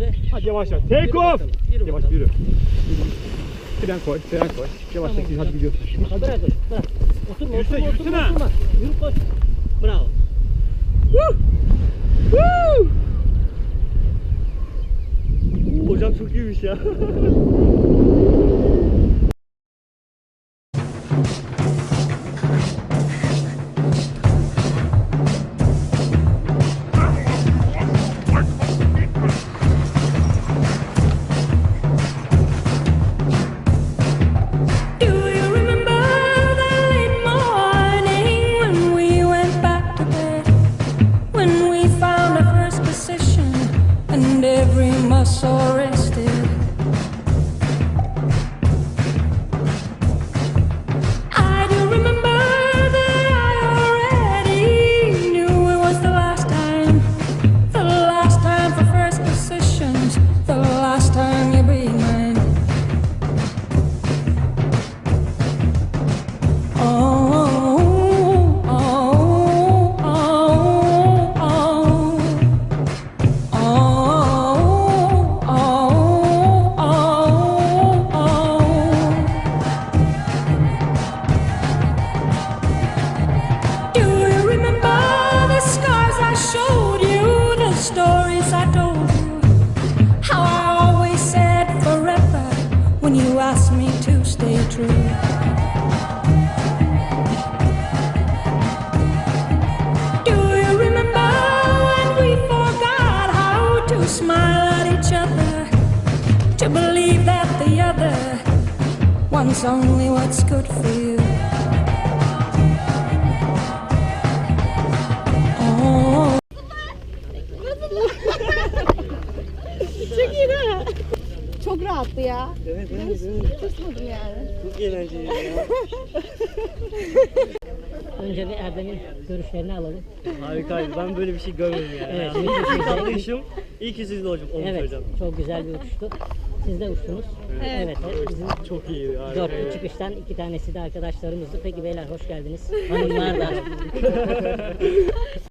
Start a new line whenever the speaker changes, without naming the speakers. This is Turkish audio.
be.
Hadi yavaş yavaş. Take off.
yürü
Yavaş yürü. Fren koy, fren koy. Yavaş
Tamam.
hadi gidiyorsun.
Ha, Bırak bırak. Oturma,
Yürüsene,
oturma, oturma,
yürüsene.
oturma. Yürü koş. Bravo.
Hocam çok iyiymiş ya.
sorrow. When you asked me to stay true. Do you remember when we forgot how to smile at each other? To believe that the other wants only what's good for you.
Rahattı ya.
Evet,
Ben hiç tırsmadım yani.
Çok eğlenceli ya.
Önce bir Erdem'in görüşlerini alalım.
Harikaydı. Ben böyle bir şey görmedim yani.
Evet,
Evet, ilk
sizde-
atlayışım. İyi ki sizde hocam. Olmuş
Evet,
hocam.
çok güzel bir uçuştu. Siz de uçtunuz. Evet, evet, bizim
Çok iyiydi. Harika.
dörtlü çıkıştan iki tanesi de arkadaşlarımızdı. Peki beyler hoş geldiniz. Hanımlar da.